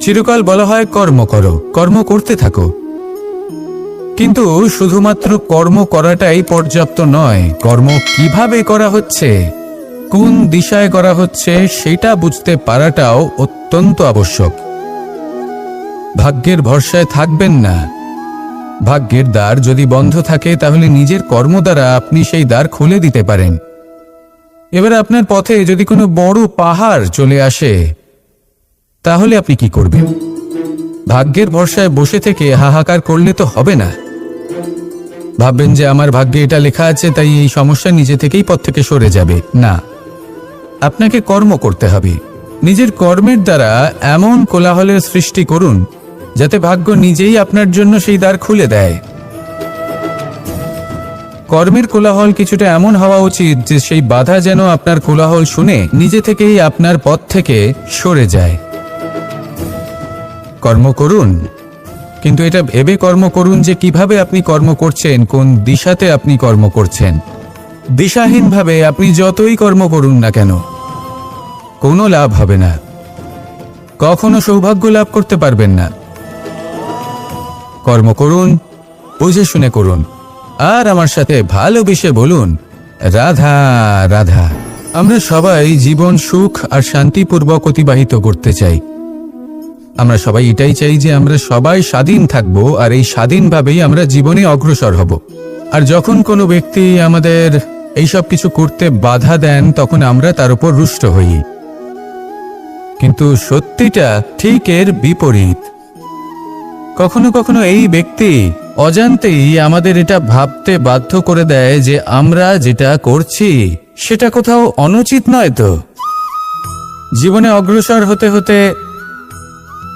চিরকাল বলা হয় কর্ম করো, কর্ম করতে থাকো। কিন্তু শুধুমাত্র কর্ম করাটাই পর্যাপ্ত নয়, কর্ম কীভাবে করা হচ্ছে, কোন দিশায় করা হচ্ছে, সেটা বুঝতে পারাটাও অত্যন্ত আবশ্যক। ভাগ্যের ভরসায় থাকবেন না। ভাগ্যের দ্বার যদি বন্ধ থাকে, তাহলে নিজের কর্ম দ্বারা আপনি সেই দ্বার খুলে দিতে পারেন। এবার আপনার পথে যদি কোনো বড় পাহাড় চলে আসে, তাহলে আপনি কি করবেন? ভাগ্যের ভরসায় বসে থেকে হাহাকার করলে তো হবে না। ভাববেন যে আমার ভাগ্যে এটা লেখা আছে, তাই এই সমস্যা নিজে থেকেই পথ থেকে সরে যাবে। না। আপনাকে কর্ম করতে হবে। নিজের কর্মের দ্বারা এমন কোলাহলের সৃষ্টি করুন যাতে ভাগ্য নিজেই আপনার জন্য সেই দ্বার খুলে দেয়। কর্মের কোলাহল কিছুটা এমন হওয়া উচিত যে সেই বাধা যেন আপনার কোলাহল শুনে নিজে থেকেই আপনার পথ থেকে সরে যায়। কর্ম করুন। কিন্তু এটা ভেবে কর্ম করুন যে কীভাবে আপনি কর্ম করছেন, কোন দিশাতে আপনি কর্ম করছেন। দিশাহীনভাবে আপনি যতই কর্ম করুন না কেন, কোনো লাভ হবে না। কখনো সৌভাগ্য লাভ করতে পারবেন না। কর্ম করুন, বুঝে শুনে করুন, আর আমার সাথে ভালোবেসে বলুন, রাধা রাধা। আমরা সবাই জীবন সুখ আর শান্তিপূর্বক অতিবাহিত করতে চাই। আমরা সবাই এটাই চাই যে আমরা সবাই স্বাধীন থাকব আর এই স্বাধীনভাবেই আমরা জীবনে অগ্রসর হব। আর যখন কোনো ব্যক্তি আমাদের এইসব কিছু করতে বাধা দেন, তখন আমরা তার উপর রুষ্ট হই। কিন্তু সত্যিটা ঠিক এর বিপরীত। কখনো কখনো এই ব্যক্তি অজান্তেই আমাদের এটা ভাবতে বাধ্য করে দেয় যে আমরা যেটা করছি, সেটা কোথাও অনুচিত নয় তো। জীবনে অগ্রসর হতে হতে,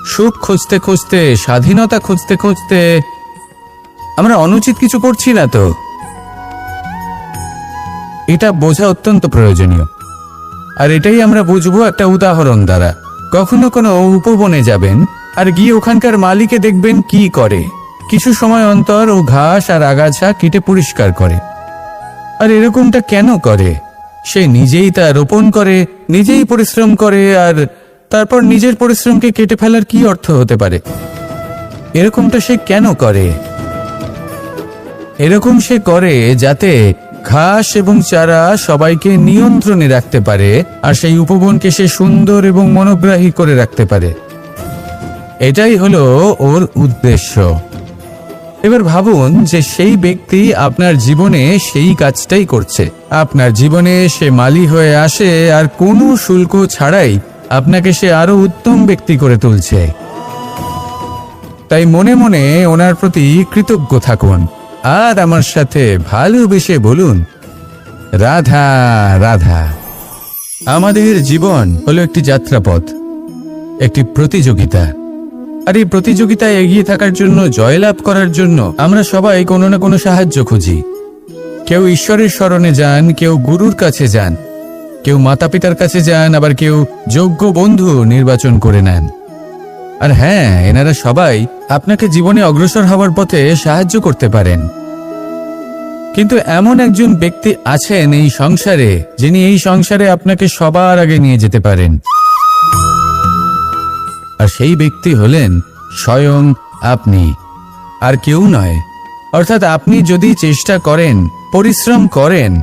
সুখ খুঁজতে খুঁজতে, স্বাধীনতা খুঁজতে খুঁজতে আমরা অনুচিত কিছু করছি না তো। এটা বোঝা অত্যন্ত প্রয়োজনীয়। আর এটাই আমরা বুঝব একটা উদাহরণ দ্বারা। কখনো কোনো উপবনে যাবেন আর গিয়ে ওখানকার মালিকে দেখবেন কি করে। কিছু সময় অন্তর ও ঘাস আর আগাছা কেটে পরিষ্কার করে। আর এরকমটা কেন করে? সে নিজেই তা রোপণ করে, নিজেই পরিশ্রম করে, আর তারপর নিজের পরিশ্রমকে কেটে ফেলার কি অর্থ হতে পারে? এরকমটা সে কেন করে? এরকম সে করে যাতে ঘাস এবং চারা সবাইকে নিয়ন্ত্রণে রাখতে পারে, আর সেই উপবনকে সে সুন্দর এবং মনোগ্রাহী করে রাখতে পারে। এটাই হলো ওর উদ্দেশ্য। এবার ভাবুন যে সেই ব্যক্তি আপনার জীবনে সেই কাজটাই করছে। আপনার জীবনে সে মালি হয়ে আসে আর কোনো শুল্ক ছাড়াই আপনাকে সে আরও উত্তম ব্যক্তি করে তুলছে। তাই মনে মনে ওনার প্রতি কৃতজ্ঞ থাকুন। আর আমার সাথে ভালোবেসে বলুন, রাধা রাধা। আমাদের জীবন হলো একটি যাত্রাপথ, একটি প্রতিযোগিতা। আর এই প্রতিযোগিতায় এগিয়ে থাকার জন্য, জয়লাভ করার জন্য আমরা সবাই কোনো না কোনো সাহায্য খুঁজি। কেউ ঈশ্বরের স্মরণে যান, কেউ গুরুর কাছে যান, কেউ মাতা পিতার কাছে যান, আবার কেউ যোগ্য বন্ধু নির্বাচন করে নেন। আর হ্যাঁ এনারা সবাই আপনাকে জীবনে অগ্রসর হওয়ার পথে সাহায্য করতে পারেন। কিন্তু এমন একজন ব্যক্তি আছেন এই সংসারে, যিনি এই সংসারে আপনাকে সবার আগে নিয়ে যেতে পারেন। আর সেই ব্যক্তি হলেন স্বয়ং আপনি। আর কেউ নয়। অর্থাৎ আপনি যদি চেষ্টা করেন, পরিশ্রম করেন,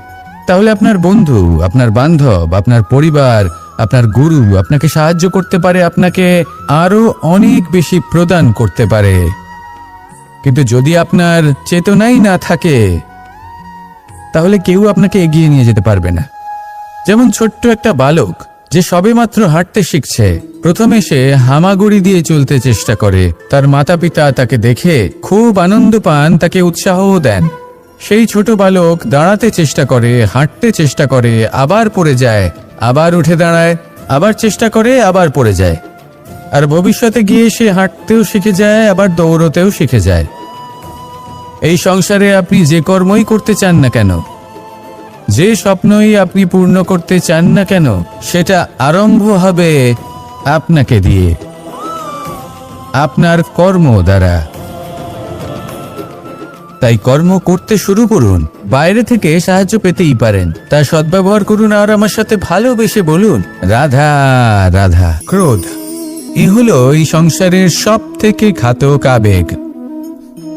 তাহলে আপনার বন্ধু, আপনার বান্ধব, আপনার পরিবার, আপনার গুরু আপনাকে সাহায্য করতে পারে, আপনাকে আরও অনেক বেশি প্রদান করতে পারে। কিন্তু যদি আপনার চেতনাই না থাকে, তাহলে কেউ আপনাকে এগিয়ে নিয়ে যেতে পারবে না। যেমন ছোট্ট একটা বালক যে সবেমাত্র হাঁটতে শিখছে, প্রথমে সে হামাগুড়ি দিয়ে চলতে চেষ্টা করে। তার মাতা পিতা তাকে দেখে খুব আনন্দ পান, তাকে উৎসাহও দেন। সেই ছোট বালক দাঁড়াতে চেষ্টা করে, হাঁটতে চেষ্টা করে, আবার পড়ে যায়, আবার উঠে দাঁড়ায়, আবার চেষ্টা করে, আবার পড়ে যায়। আর ভবিষ্যতে গিয়ে সে হাঁটতেও শিখে যায়, আবার দৌড়তেও শিখে যায়। এই সংসারে আপনি যে কর্মই করতে চান না কেন যে স্বপ্নই আপনি পূর্ণ করতে চান না কেন, সেটা আরম্ভ হবে আপনাকে দিয়ে। আপনার কর্ম দ্বারা। তাই কর্ম করতে শুরু করুন। বাইরে থেকে সাহায্য পেতেই পারেন। তা সদ্ব্যবহার করুন আর আমার সাথে ভালোবেসে বলুন, রাধা রাধা। ক্রোধ, এ হলো এই সংসারের সব থেকে ঘাতক আবেগ।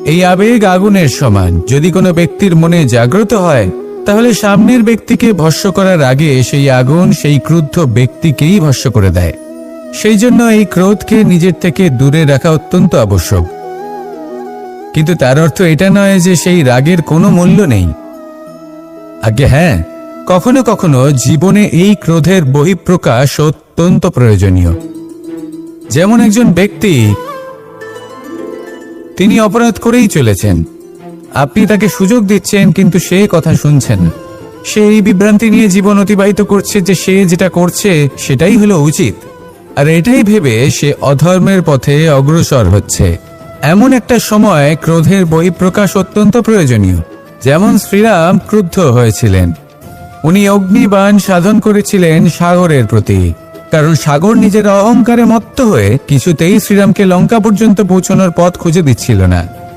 এই আবেগ আগুনের সমান। যদি কোনো ব্যক্তির মনে জাগ্রত হয় তাহলে সামনের ব্যক্তিকে ভস্য করার আগে সেই আগুন সেই ক্রুদ্ধ ব্যক্তিকেই ভস্য করে দেয়। সেই জন্য এই ক্রোধকে নিজের থেকে দূরে রাখা অত্যন্ত আবশ্যক। কিন্তু তার অর্থ এটা নয় যে সেই রাগের কোনো মূল্য নেই। আগে হ্যাঁ কখনো কখনো জীবনে এই ক্রোধের বহিঃপ্রকাশ অত্যন্ত প্রয়োজনীয়। যেমন একজন ব্যক্তি, তিনি অপরাধ করেই চলেছেন। আপনি তাকে সুযোগ দিচ্ছেন, কিন্তু সে কথা শুনছেন। সে এই বিভ্রান্তি নিয়ে জীবন অতিবাহিত করছে যে সে যেটা করছে, সেটাই হলো উচিত। আর এটাই ভেবে সে অধর্মের পথে অগ্রসর হচ্ছে। এমন একটা সময় ক্রোধের বহিঃপ্রকাশ অত্যন্ত প্রয়োজনীয়। যেমন শ্রীরাম ক্রুদ্ধ হয়েছিলেন। উনি অগ্নিবাণ সাধন করেছিলেন সাগরের প্রতি। কারণ সাগর নিজের অহংকারে মত্ত হয়ে কিছুতেই শ্রীরামকে লঙ্কা পর্যন্ত পৌঁছানোর পথ খুঁজে দিচ্ছিল না।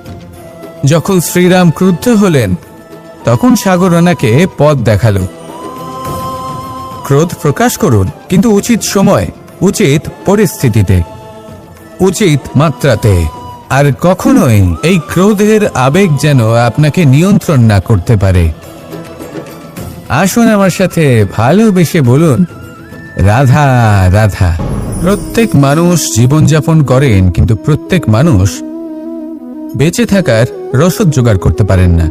যখন শ্রীরাম ক্রুদ্ধ হলেন, তখন সাগর ওনাকে পথ দেখাল। ক্রোধ প্রকাশ করুন, কিন্তু উচিত সময়, উচিত পরিস্থিতিতে, উচিত মাত্রাতে, আর কখনোই এই ক্রোধের আবেগ যেন আপনাকে নিয়ন্ত্রণ না করতে পারে। আসুন আমার সাথে ভালোবেসে বলুন, রাধা রাধা। প্রত্যেক মানুষ জীবনযাপন করেন, কিন্তু প্রত্যেক মানুষ বেঁচে থাকার রসদ জোগাড় করতে পারেন না।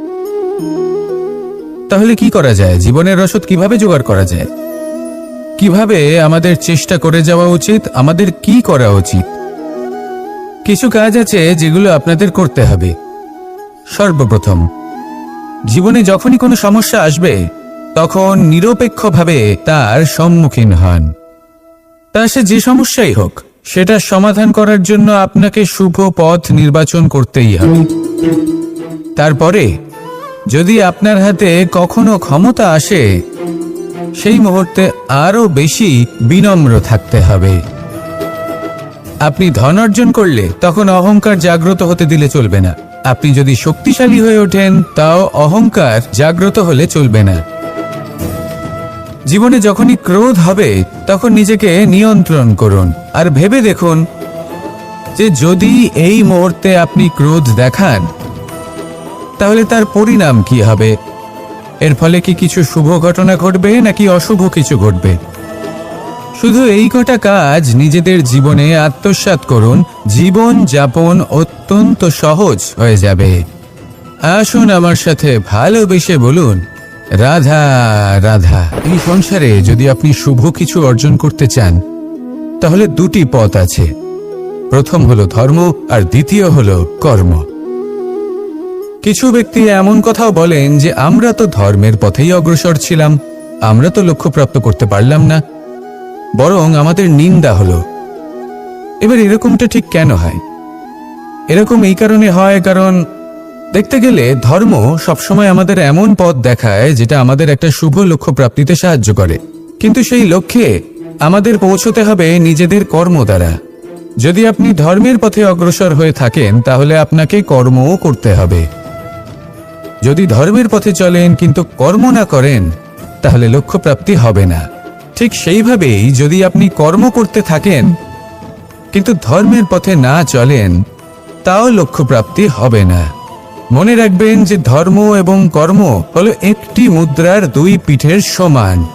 তাহলে কি করা যায়? জীবনের রসদ কীভাবে জোগাড় করা যায়? কীভাবে আমাদের চেষ্টা করে যাওয়া উচিত? আমাদের কি করা উচিত? কিছু কাজ আছে যেগুলো আপনাদের করতে হবে। সর্বপ্রথম, জীবনে যখনই কোনো সমস্যা আসবে, তখন নিরপেক্ষভাবে তার সম্মুখীন হন। তা সে যে সমস্যাই হোক সেটা সমাধান করার জন্য আপনাকে শুভ পথ নির্বাচন করতেই হবে। তারপরে, যদি আপনার হাতে কখনো ক্ষমতা আসে, সেই মুহূর্তে আরও বেশি বিনম্র থাকতে হবে। আপনি ধন অর্জন করলে তখন অহংকার জাগ্রত হতে দিলে চলবে না। আপনি যদি শক্তিশালী হয়ে ওঠেন, তাও অহংকার জাগ্রত হলে চলবে না। জীবনে যখনই ক্রোধ হবে, তখন নিজেকে নিয়ন্ত্রণ করুন। আর ভেবে দেখুন যে যদি এই মুহূর্তে আপনি ক্রোধ দেখান, তাহলে তার পরিণাম কি হবে? এর ফলে কি কিছু শুভ ঘটনা ঘটবে, নাকি অশুভ কিছু ঘটবে? শুধু এই কটা কাজ নিজেদের জীবনে আত্মসাৎ করুন। জীবন যাপন অত্যন্ত সহজ হয়ে যাবে। আসুন আমার সাথে ভালোবেসে বলুন রাধা রাধা। এই সংসারে যদি আপনি শুভ কিছু অর্জন করতে চান, তাহলে দুটি পথ আছে। প্রথম হলো ধর্ম, আর দ্বিতীয় হলো কর্ম। কিছু ব্যক্তি এমন কথাও বলেন যে, আমরা তো ধর্মের পথেই অগ্রসর ছিলাম, আমরা তো লক্ষ্যপ্রাপ্ত করতে পারলাম না, বরং আমাদের নিন্দা হলো। এবার এরকমটা ঠিক কেন হয়? এরকম এই কারণে হয় কারণ দেখতে গেলে ধর্ম সবসময় আমাদের এমন পথ দেখায় যেটা আমাদের একটা শুভ লক্ষ্য প্রাপ্তিতে সাহায্য করে। কিন্তু সেই লক্ষ্যে আমাদের পৌঁছতে হবে নিজেদের কর্ম দ্বারা। যদি আপনি ধর্মের পথে অগ্রসর হয়ে থাকেন, তাহলে আপনাকে কর্মও করতে হবে। যদি ধর্মের পথে চলেন, কিন্তু কর্ম না করেন, তাহলে লক্ষ্য প্রাপ্তি হবে না। ঠিক সেইভাবেই যদি আপনি কর্ম করতে থাকেন, কিন্তু ধর্মের পথে না চলেন, তাও লক্ষ্য প্রাপ্তি হবে না। মনে রাখবেন যে ধর্ম এবং কর্ম হলো একটি মুদ্রার দুই পিঠের সমান।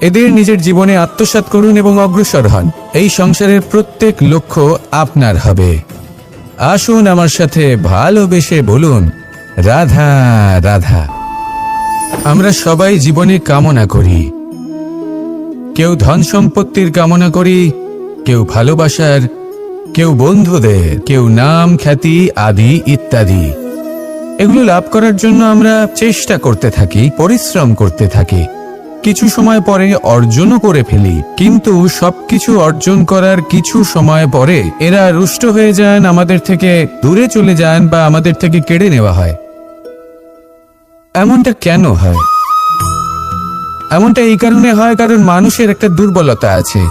এদের নিজের জীবনে আত্মসাৎ করুন এবং অগ্রসর হন। এই সংসারের প্রত্যেক লক্ষ্য আপনার হবে। আসুন আমার সাথে ভালোবেসে বলুন, রাধা রাধা। আমরা সবাই জীবনে কামনা করি। কেউ ধন সম্পত্তির কামনা করি, কেউ ভালোবাসার, কেউ বন্ধুদের, কেউ নাম, খ্যাতি, আদি, ইত্যাদি। এগুলো লাভ করার জন্য আমরা চেষ্টা করতে থাকি, পরিশ্রম করতে থাকি। কিছু সময় পরে অর্জনও করে ফেলি, কিন্তু সবকিছু অর্জন করার কিছু সময় পরে এরা রুষ্ট হয়ে যান, আমাদের থেকে দূরে চলে যান বা আমাদের থেকে কেড়ে নেওয়া হয়। এমনটা কেন হয়? এমনটা এই কারণে হয় কারণ মানুষের একটা দুর্বলতা আছে।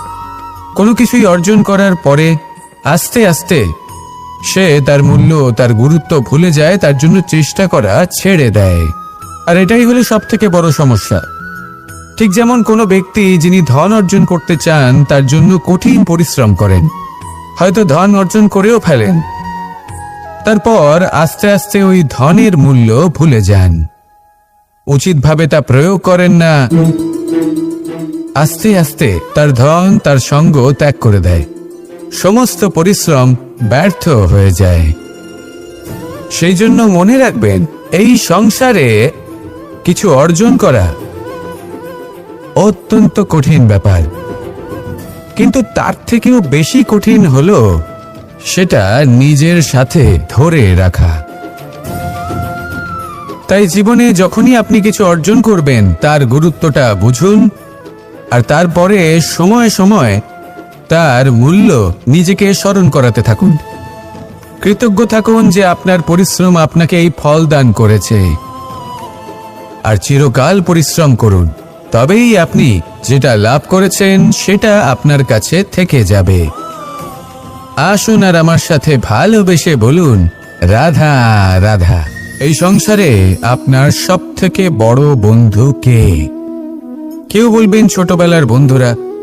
কোনো কিছুই অর্জন করার পরে আস্তে আস্তে সে তার মূল্য, তার গুরুত্ব ভুলে যায়, তার জন্য চেষ্টা করা ছেড়ে দেয়। আর এটাই হলো সব থেকে বড় সমস্যা। ঠিক যেমন কোনো ব্যক্তি যিনি ধন অর্জন করতে চান, তার জন্য কঠিন পরিশ্রম করেন। হয়তো ধন অর্জন করেও ফেলেন। তারপর আস্তে আস্তে ওই ধনের মূল্য ভুলে যান। উচিতভাবে তা প্রয়োগ করেন না। আস্তে আস্তে তার ধন, তার সঙ্গ ত্যাগ করে দেয়। সমস্ত পরিশ্রম ব্যর্থ হয়ে যায়। সেই জন্য মনে রাখবেন, এই সংসারে কিছু অর্জন করা অত্যন্ত কঠিন ব্যাপার। কিন্তু তার থেকেও বেশি কঠিন হলো সেটা নিজের সাথে ধরে রাখা। তাই জীবনে যখনই আপনি কিছু অর্জন করবেন, তার গুরুত্বটা বুঝুন, আর তারপরে সময় সময় তার মূল্য নিজেকে স্মরণ করাতে থাকুন। কৃতজ্ঞ থাকুন যে আপনার পরিশ্রম আপনাকে এই ফল দান করেছে। আর চিরকাল পরিশ্রম করুন, তবেই আপনি যেটা লাভ করেছেন সেটা আপনার কাছে থেকে যাবে। আসুন আর আমার সাথে ভালোবেসে বলুন, রাধা রাধা। এই সংসারে আপনার সব থেকে বড় বন্ধু কে? কেউ বলবেন ছোটবেলার বন্ধুরা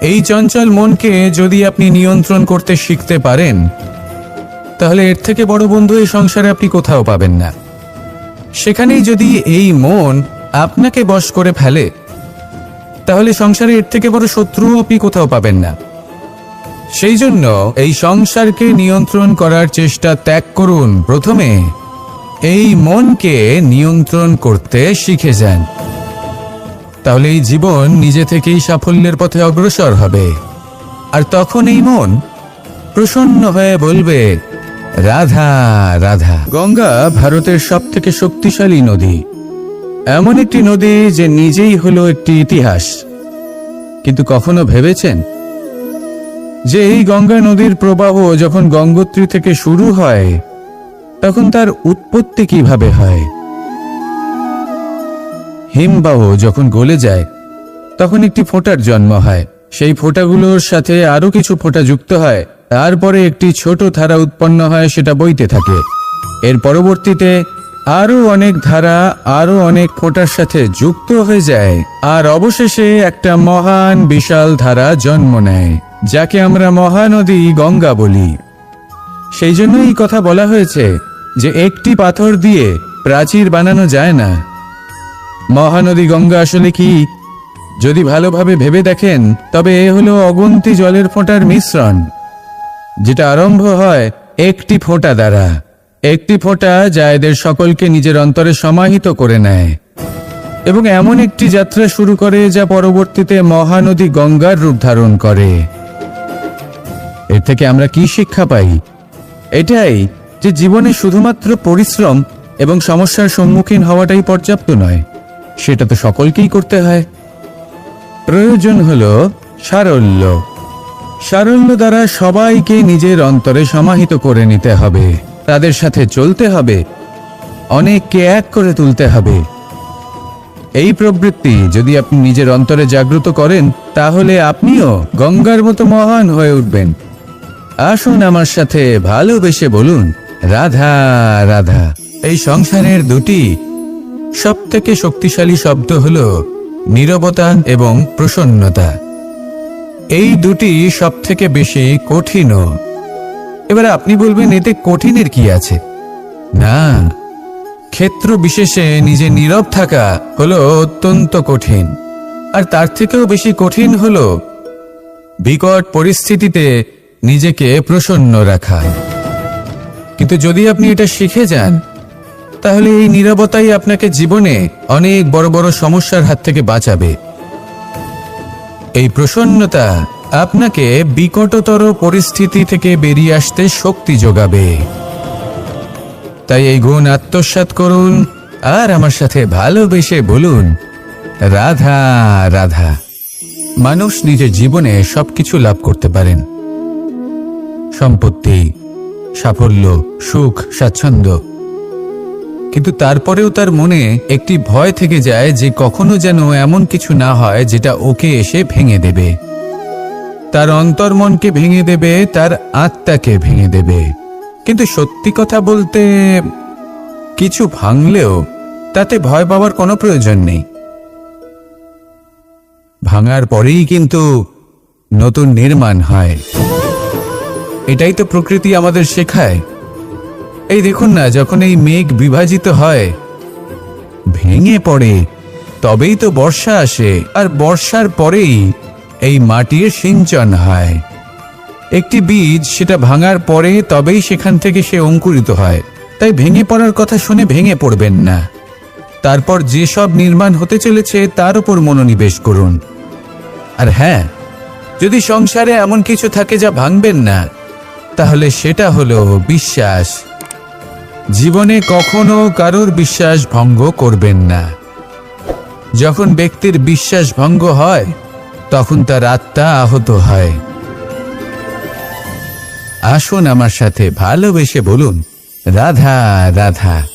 এই চঞ্চল মনকে যদি আপনি নিয়ন্ত্রণ করতে শিখতে পারেন, তাহলে এর থেকে বড় বন্ধু এই সংসারে আপনি কোথাও পাবেন না। সেখানেই যদি এই মন আপনাকে বশ করে ফেলে, তাহলে সংসারে এর থেকে বড় শত্রু আপনি কোথাও পাবেন না। সেই জন্য এই সংসারকে নিয়ন্ত্রণ করার চেষ্টা ত্যাগ করুন। প্রথমে এই মনকে নিয়ন্ত্রণ করতে শিখে যান। তাহলে এই জীবন নিজে থেকেই সাফল্যের পথে অগ্রসর হবে। আর তখন এই মন প্রসন্ন হয়ে বলবে, রাধা রাধা, গঙ্গা ভারতের সব থেকে শক্তিশালী নদী। এমন একটি নদী যে নিজেই হলো একটি ইতিহাস। কিন্তু কখনো ভেবেছেন যে এই গঙ্গা নদীর প্রবাহ যখন গঙ্গোত্রী থেকে শুরু হয়, তখন তার উৎপত্তি কীভাবে হয়? হিমবাহ যখন গলে যায়, তখন একটি ফোঁটার জন্ম হয়। সেই ফোঁটাগুলোর সাথে আরও কিছু ফোঁটা যুক্ত হয়। তারপরে একটি ছোট ধারা উৎপন্ন হয়, সেটা বইতে থাকে। এর পরবর্তীতে আরও অনেক ধারা আরও অনেক ফোঁটার সাথে যুক্ত হয়ে যায়। আর অবশেষে একটা মহান বিশাল ধারা জন্ম নেয়, যাকে আমরা মহানদী গঙ্গা বলি। সেই জন্য এই কথা বলা হয়েছে যে একটি পাথর দিয়ে প্রাচীর বানানো যায় না। মহানদী গঙ্গা আসলে কি? যদি ভালোভাবে ভেবে দেখেন, তবে এ হলো অগুন্তি জলের ফোঁটার মিশ্রণ, যেটা আরম্ভ হয় একটি ফোঁটা দ্বারা। একটি ফোঁটা যা এদের সকলকে নিজের অন্তরে সমাহিত করে নেয়। এবং এমন একটি যাত্রা শুরু করে যা পরবর্তীতে মহানদী গঙ্গার রূপ ধারণ করে। এর থেকে আমরা কি শিক্ষা পাই? এটাই যে জীবনে শুধুমাত্র পরিশ্রম এবং সমস্যার সম্মুখীন হওয়াটাই পর্যাপ্ত নয়। সেটা তো সকলকেই করতে হয়। প্রয়োজন হল সারল্য। সারল্য দ্বারা সবাইকে নিজের অন্তরে সমাহিত করে নিতে হবে। তাদের সাথে চলতে হবে। অনেককে এক করে তুলতে হবে। এই প্রবৃত্তি যদি আপনি নিজের অন্তরে জাগ্রত করেন, তাহলে আপনিও গঙ্গার মতো মহান হয়ে উঠবেন। আসুন আমার সাথে ভালোবেসে বলুন, রাধা রাধা। এই সংসারের দুটি সব থেকে শক্তিশালী শব্দ হল নীরবতা এবং প্রসন্নতা। এই দুটি সব থেকে বেশি কঠিনও। এবার আপনি বলবেন, এতে কঠিনের কি আছে? না, ক্ষেত্র বিশেষে নিজে নীরব থাকা হলো অত্যন্ত কঠিন। আর তার থেকেও বেশি কঠিন হলো বিকট পরিস্থিতিতে নিজেকে প্রসন্ন রাখা। কিন্তু যদি আপনি এটা শিখে যান তাহলে এই নীরবতাই আপনাকে জীবনে অনেক বড় বড় সমস্যার হাত থেকে বাঁচাবে। এই প্রসন্নতা আপনাকে বিকটতর পরিস্থিতি থেকে বেরিয়ে আসতে শক্তি যোগাবে। তাই এই গুণ আত্মসাৎ করুন আর আমার সাথে ভালোবেসে বলুন, রাধা রাধা। মানুষ নিজের জীবনে সবকিছু লাভ করতে পারেন। সম্পত্তি, সাফল্য, সুখ, স্বাচ্ছন্দ্য কিন্তু তারপরেও তার মনে একটি ভয় থেকে যায় যে কখনো যেন এমন কিছু না হয় যেটা ওকে এসে ভেঙে দেবে। তার অন্তর্মনকে ভেঙে দেবে, তার আত্মাকে ভেঙে দেবে। কিন্তু সত্যি কথা বলতে, কিছু ভাঙলেও তাতে ভয় পাওয়ার কোনো প্রয়োজন নেই। ভাঙার পরেই কিন্তু নতুন নির্মাণ হয়। এটাই তো প্রকৃতি আমাদের শেখায়। এই দেখুন না, যখন এই মেঘ বিভাজিত হয়, ভেঙে পড়ে, তবেই তো বর্ষা আসে। আর বর্ষার পরেই এই মাটির সিঞ্চন হয়। একটি বীজ সেটা ভাঙার পরে তবেই সেখান থেকে সে অঙ্কুরিত হয়। তাই ভেঙে পড়ার কথা শুনে ভেঙে পড়বেন না। তারপর যেসব নির্মাণ হতে চলেছে, তার উপর মনোনিবেশ করুন। আর হ্যাঁ যদি সংসারে এমন কিছু থাকে যা ভাঙবেন না, তাহলে সেটা হলো বিশ্বাস। জীবনে কখনো কারোর বিশ্বাস ভঙ্গ করবেন না। যখন ব্যক্তির বিশ্বাস ভঙ্গ হয়, তখন তার আত্মা আহত হয়। আসুন আমার সাথে ভালোবেসে বলুন, রাধা রাধা।